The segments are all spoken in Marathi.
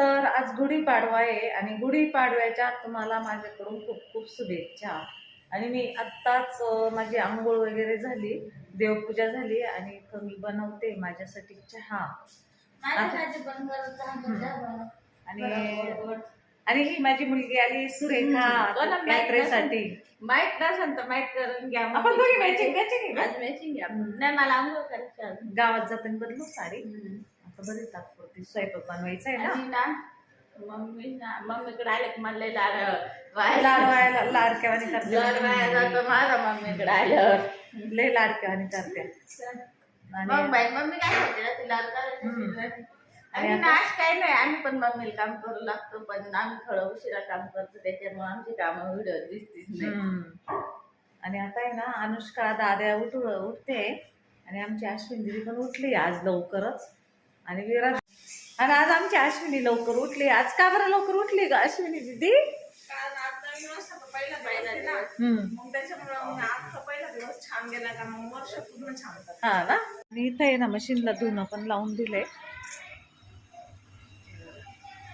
तर आज गुढीपाडवा आहे आणि गुढीपाडव्याच्या तुम्हाला माझ्याकडून खूप खूप शुभेच्छा. आणि मी आत्ताच माझी आंघोळ वगैरे झाली देवपूजा झाली आणि इथं मी बनवते माझ्यासाठी चहा. आणि आणि ही माझी मुलगी आली सुरेखा कोणाला माहीत यात्रेसाठी. माहीत नसेल तर माहीत करून घ्या. आपण दोघी मॅचिंग मॅचिंग matching घ्या नाही मला आंघोळ करायची. गावात जाताना बदलू साडी? बरी तात्पुरती स्वयंपाक बनवायचा आहे ना. आणि ना मम्मी ना मम्मीकडे आले की मला लय लाड वाया- लाडवायला लाडक्यावानी लाड करते जातो माझा मम्मीकडे आल्यावर. लय लाडक्यावानी करते. मग आणि बाई मम्मी काय म्हणते ना, ती लाड करायची हम्म. तिला. आणि आणि आता- नाश काय नाही आम्ही पण मम्मीला काम करू लागतो पण आम्ही थोडं उशिरा काम करतो त्याच्यामुळे आमची कामं व्हिडिओ दिसतीच नाही. हम्म. आणि आता आहे ना अनुष्का दाद्या उठ उठते. आणि आमची अश्विनी दिदी पण उठली आज लवकरच. आणि विराज आणि आज आमची अश्विनी लवकर उठली. आज का बरं लवकर उठली का अश्विनी दिदी. हा ना? आणि इथं आहे ना मशीनला धुणं पण लावून दिलंय.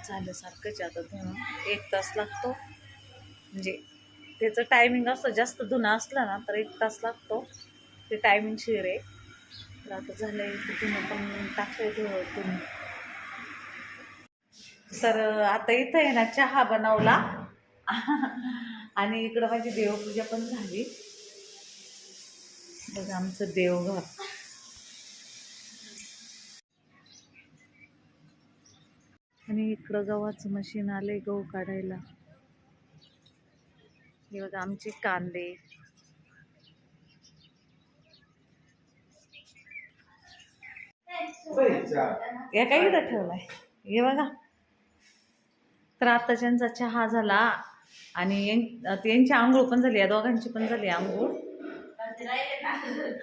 झालं सारखंच आता धुणं. एक तास लागतो. म्हणजे त्याचं टायमिंग असतं जास्त धुणं असलं ना तर एक तास लागतो. ते टायमिंग शिर आहे. तर आता झालंय आहे धुणं पण टाकलंय धुणं तर आता इथं आहे ना चहा बनवला. आणि इकडं माझी देवपूजा पण झाली. बघा आमचं देवघर. आणि इकडं गव्हाचं मशीन आलंय गहू काढायला. हे बघा आमचे कांदे. या काही इथं ठेवलाय. हे बघा. तर आता त्यांचा चहा झाला आणि यां- यांची आंघोळ पण झाली या दोघांची पण झाली आंघोळ.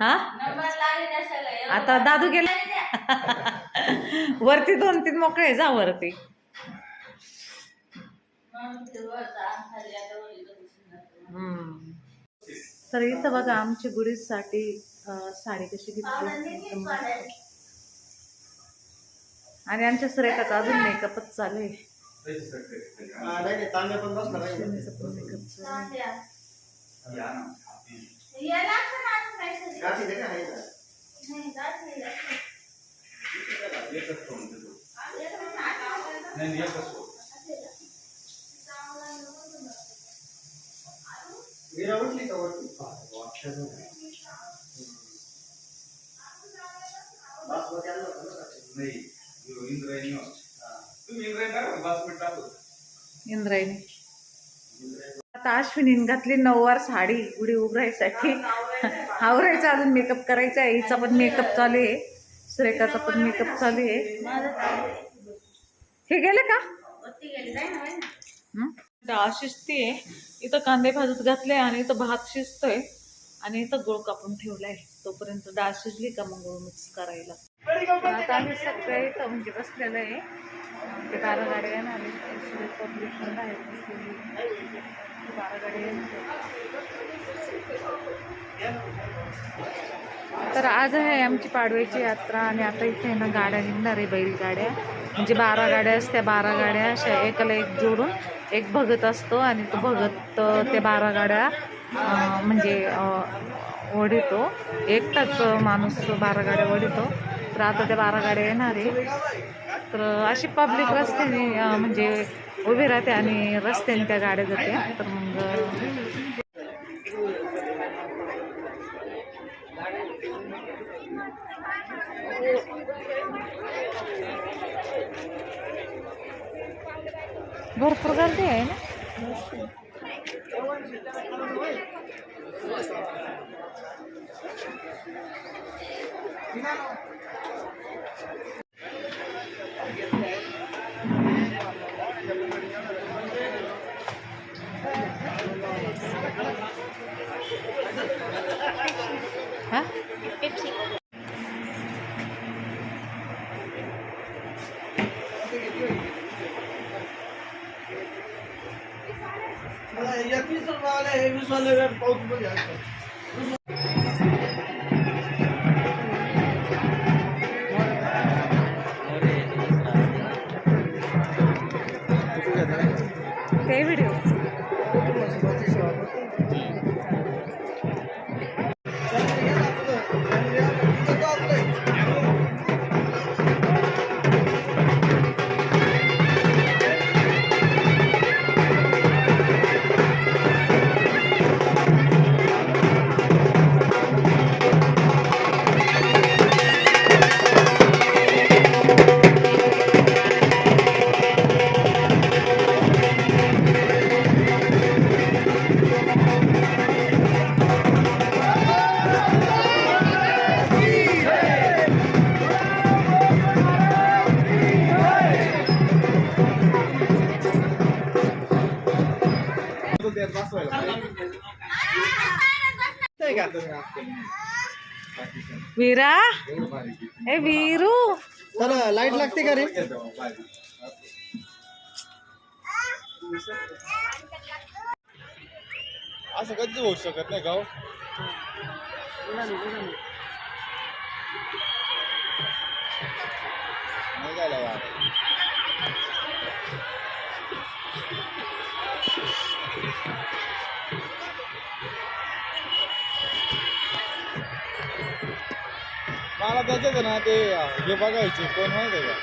हा? आता दादू गेला. वरती दोन तीन मोकळे जा वरती. ते तर इथं बघा आमची गुढीसाठी साडी कशी घेतली? आणि आमच्या सुरेखाचा अजून मेकअपच चालू आहे. पण मेकअप चालू आहे. चांगल्या. याला असं ना अजून काहीतरी. नाही, जात नाही, जात नाही. इंद्रायणी आता अश्विनीने घातली नऊवार साडी गुढी उघडायसाठी. आवरायचं अजून मेकअप करायचा आहे. हिचा पण मेकअप चालू आहे. सुरेखाचा पण मेकअप चालू आहे. हे गेले का? हं? डाळ शिजतीये इथं कांदे भाजत घातले आणि इथं भात शिजतोय. आणि इथं गुळ कापून ठेवलाय. तोपर्यंत डाळ शिजली का मग गुळ मिक्स करायला? आता आम्ही सगळे इथं म्हणजे बसलेलं आहे. ते बारा गाड्या येणार आहेत. पब्लिक पण आहे. बारा गाड्या तर आज आहे आमची पाडव्याची यात्रा आणि आता इथे आहे ना गाड्या निघणार आहे बैलगाड्या. म्हणजे बारा गाड्या असत्या बारा गाड्या अशा एकाला एक जोडून एक भगत असतो आणि तो भगत त्या बारा गाड्या म्हणजे ओढितो. एकटाच माणूस बारा गाड्या ओढितो. तर आता त्या बारा गाड्या येणार आहे. तर अशी पब्लिक रस्त्याने म्हणजे उभी राहते आणि रस्त्याने त्या गाड्या जाते. तर मग भरपूर गर्दी आहे ना? हा या तीस रुपयाला हे वीस वाले पाऊसमध्ये ते व्हिडिओ वीरा? ए वीरू? तर लाइट लागते का रे? असं कधीच होऊ शकत नाही का हो? नाही झालं मला त्याच्यात ना ते हे बघायचे कोण माहिती आहे का?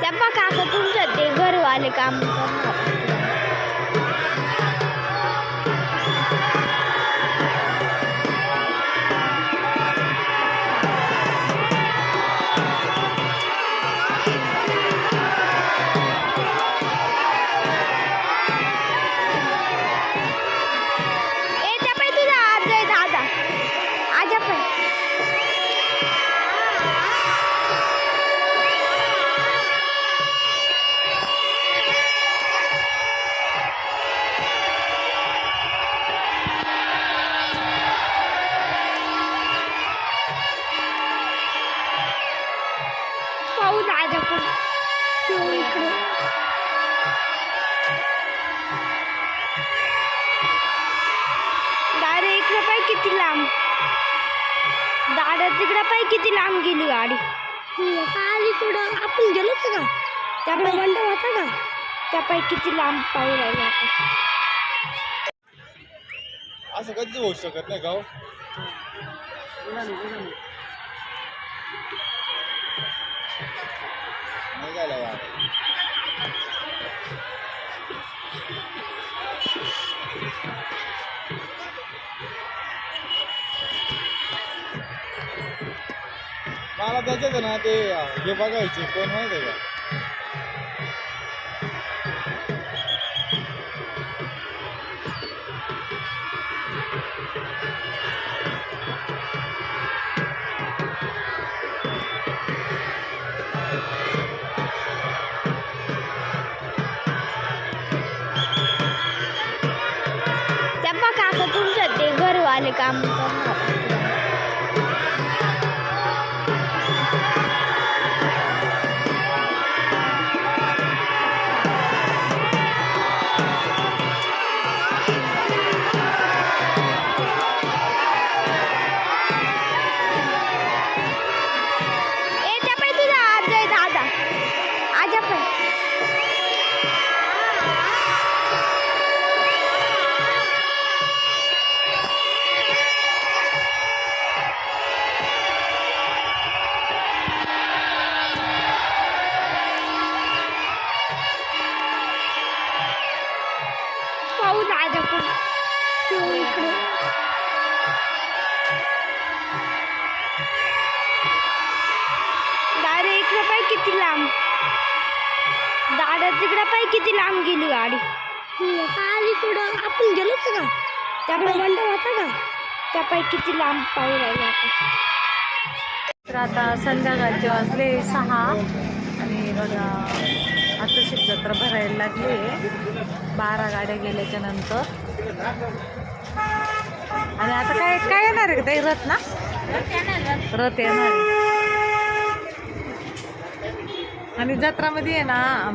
त्या बघा असं तुमचं ते घरवाले काम करणार. दादा इकडे पाय किती लांब? दादा तिकडे पाय किती लांब गेली गाडी? आली कुठं? आपण गेलो का त्याकडे मंडप होता का त्या पाय किती लांब पाहू राहिला आपण. असं कधीच होऊ शकत नाही हो? नाही झालं मला त्याच्यात ना ते हे बघायचे कोण माहिती आहे का? त्या बघा आता तुमचं ते घरवाले काम करणार. पण तू इकडे. दादा इकडे पाय किती लांब. दादा तिकडे पाय किती लांब गेली गाडी. आली कुठं? आपण गेलो का? त्याकडे मंडप होता का? त्या पाय किती लांब पाहू राहिला आपण. तर आता संध्याकाळचे वाजले सहा आणि बघा आता जत्रा भरायला लागली. बारा गाड्या गेल्याच्यानंतर. आणि आता काय काय येणार आहे ताई? रथ ना? रथ येणार आणि जत्रामध्ये आहे ना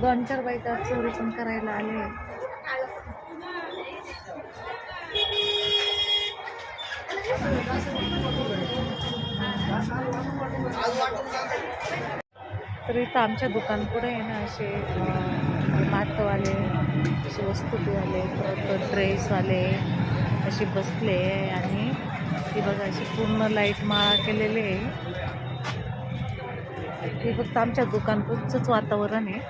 दोन चार बायका चोरी पण करायला आले. तर इथं आमच्या दुकान पुढे आहे ना असे अं, असे वस्तूवाले परत ड्रेसवाले असे बसले आणि ती बघा अशी पूर्ण लाइट माळा केलेली आहे. हे फक्त आमच्या दुकान पुढचंच वातावरण आहे.